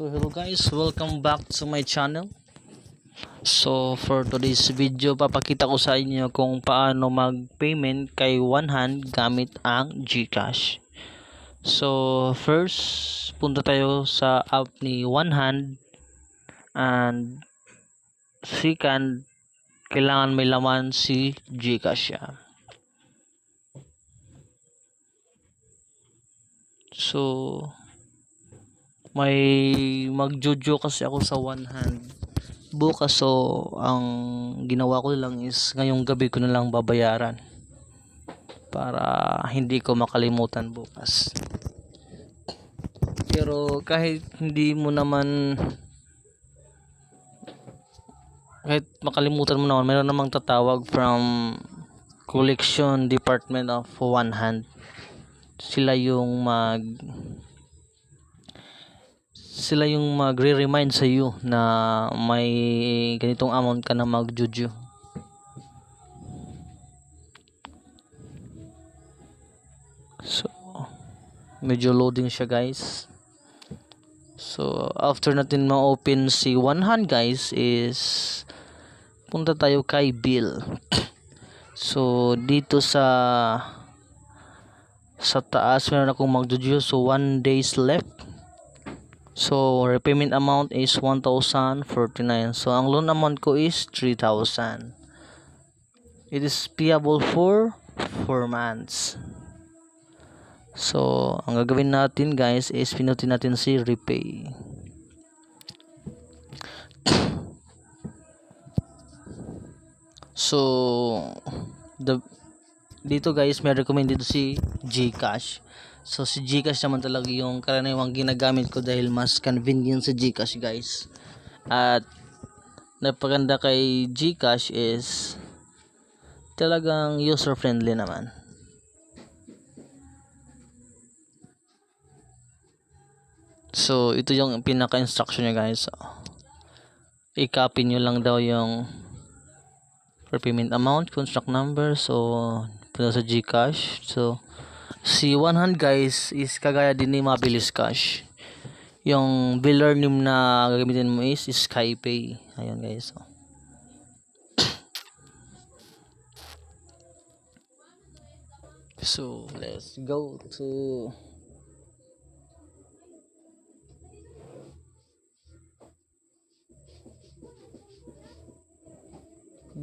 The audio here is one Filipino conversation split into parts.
So hello guys, welcome back to my channel. So for today's video, papakita ko sa inyo kung paano mag-payment kay One Hand gamit ang GCash. So first, punta tayo sa app ni One Hand and second, kailangan may laman si GCash siya. So, may magjojo kasi ako sa one hand. Bukas so ang ginawa ko lang is ngayong gabi ko na lang babayaran para hindi ko makalimutan bukas. Pero kahit hindi mo naman kahit makalimutan mo naman meron namang tatawag from collection department of one hand. Sila yung mag sila yung magre-remind sa iyo na may ganitong amount ka na magjuju. So, medyo loading siya guys. So, after natin ma-open si one hand guys is punta tayo kay bill. So, dito sa sa taas meron akong magjuju so one days left So, repayment amount is 1,049. So, ang loan amount ko is 3,000. It is payable for 4 months. So, ang gagawin natin guys is pinutin natin si repay. So, the dito guys may recommend dito si GCash. So si GCash naman talaga yung karaniwang ginagamit ko dahil mas convenient sa GCash guys. At napaganda kay GCash is talagang user friendly naman. So ito yung pinaka instruction niya guys. I-copy nyo lang daw yung repayment amount, contract number. So punta sa GCash. So si one hand guys is kagaya din ni Mabilis Cash. Yung biller name na gagamitin mo is Skypay. Ayun guys. So. so let's go to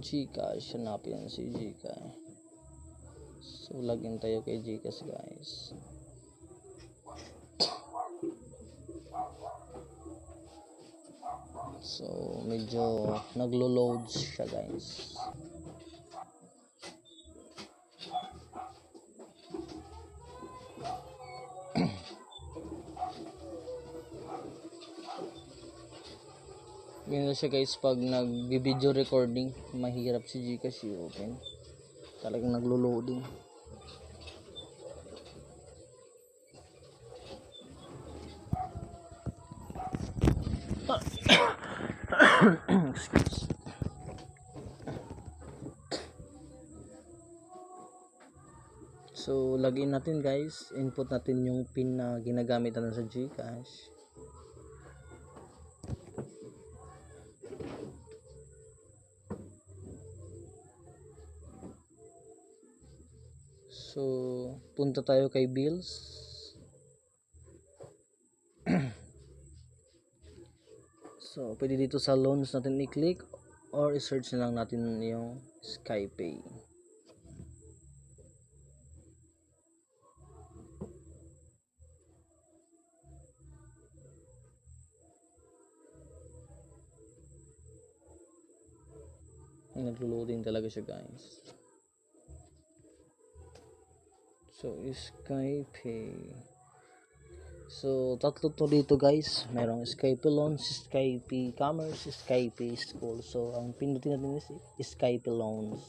Gcash. Hanapin si Gcash. So, login tayo kay Gcash guys. So, medyo naglo-load siya guys. Ganito siya guys pag nag-video recording, mahirap si Gcash i-open. Talagang naglo-loading. Excuse. So, login natin guys. Input natin yung pin na ginagamit natin sa Gcash. So, punta tayo kay bills. so, pwede dito sa loans natin i-click or i-search na lang natin yung Skypay. Ay, naglo-loading talaga siya guys. So, Skypay. So, tatlo to dito guys. Merong Skype Loans, Skype Commerce, Skype School. So, ang pinutin natin is Skype Loans.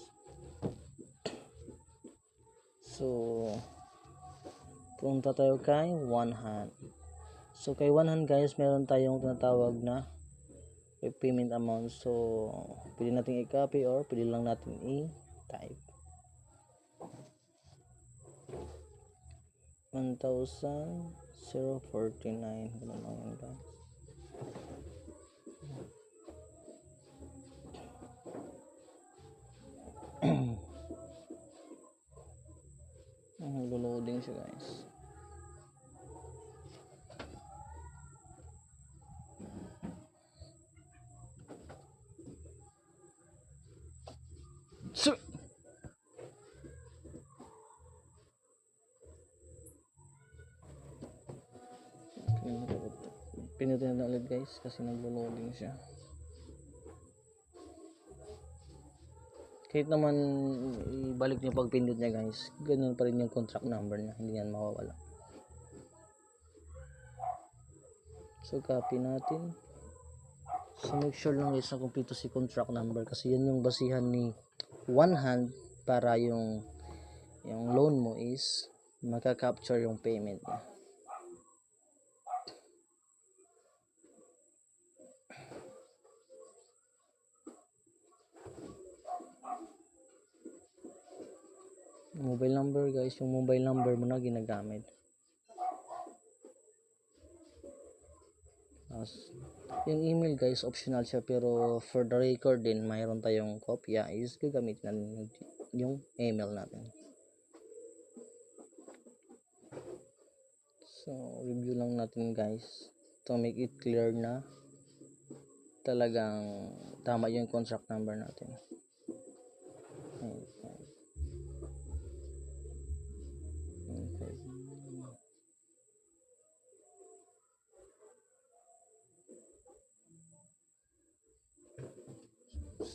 So, punta tayo kay One Hand. So, kay One Hand guys, meron tayong tinatawag na payment amount. So, pwede natin i-copy or pwede lang natin i-type. 0.49 ganun lang yun guys loading siya guys. Pinutin na ulit guys kasi naglo-loading siya. Kahit naman ibalik niyo pag pindot niya guys, ganun pa rin yung contract number niya, hindi yan mawawala. So copy natin. So make sure lang guys na kumpleto si contract number kasi yan yung basihan ni one hand para yung yung loan mo is maka-capture yung payment niya. Mobile number guys. Yung mobile number mo na ginagamit. Tapos, yung email guys optional siya. Pero for the record din mayroon tayong kopya. Is gagamit na yung, email natin. So review lang natin guys. To make it clear na talagang tama yung contract number natin. Ayun,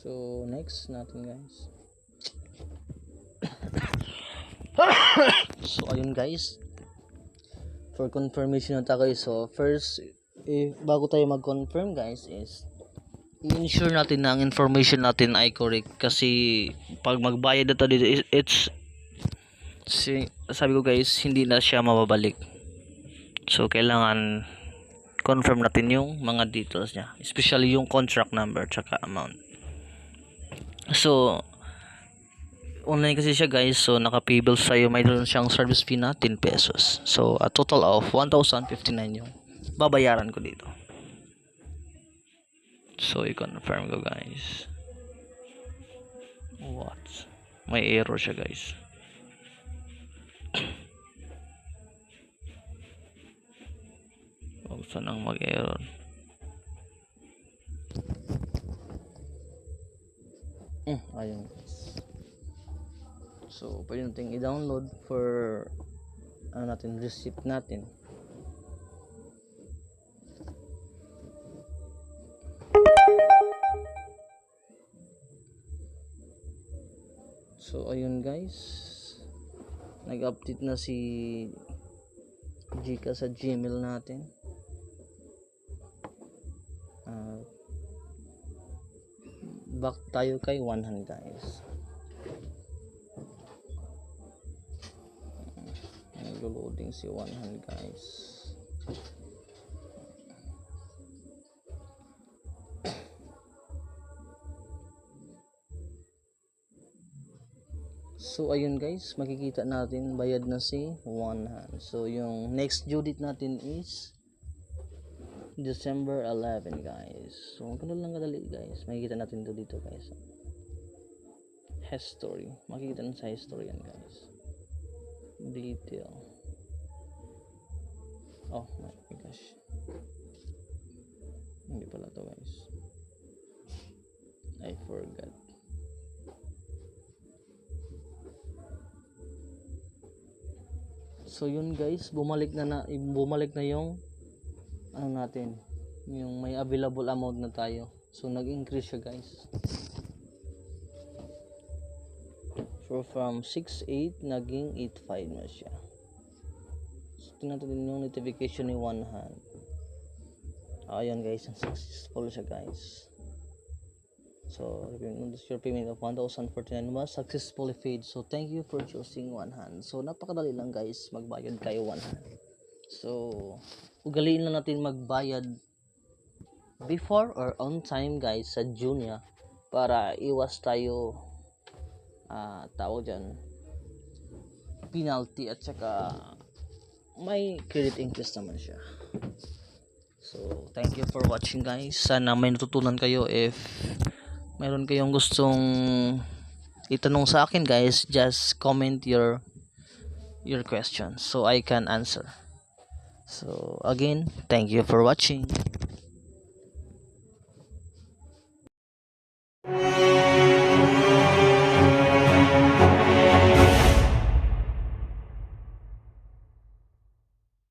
So, next natin guys. so, ayun guys. For confirmation na tayo. So, first, eh, bago tayo mag-confirm guys is i-ensure natin na ang information natin ay correct kasi pag magbayad na tayo dito it's si, sabi ko guys hindi na siya mababalik so kailangan confirm natin yung mga details niya especially yung contract number tsaka amount so online kasi siya guys. So naka pay bills sa'yo mayroon siyang service fee na 10 pesos. So a total of 1,059 yung babayaran ko dito. So i-confirm ko guys. What? May error siya guys. Huwag sanang mag-error. Mm, ayun guys. So, pwede natin i-download for ano natin, receipt natin. So, ayun guys. Nag-update na si Gcash sa Gmail natin. Back tayo kay 100 guys. Nag-loading si 100 guys. So ayun guys, makikita natin bayad na si one hand. So yung next due date natin is December 11 guys. So ganun lang kadali guys. Makikita natin to dito guys. History. Makikita natin sa history yan guys. Detail. Oh my gosh. Hindi pala to guys. I forgot. So yun guys, bumalik na, na bumalik na yung ano natin, yung may available amount na tayo. So nag-increase siya guys. So from 6.8 naging 8.5 na siya. So tingnan natin yung notification ni one hand. Ayan guys, successful siya guys. So, your payment of 1,049 was successfully paid. So, thank you for choosing one hand. So, napakadali lang guys, magbayad kayo one hand. So, ugaliin lang natin magbayad before or on time guys sa Junia para iwas tayo ah tao dyan penalty at saka may credit interest naman siya. So, thank you for watching guys. Sana may natutunan kayo if mayroon kayong gustong itanong sa akin guys, just comment your your questions so I can answer. So again, thank you for watching.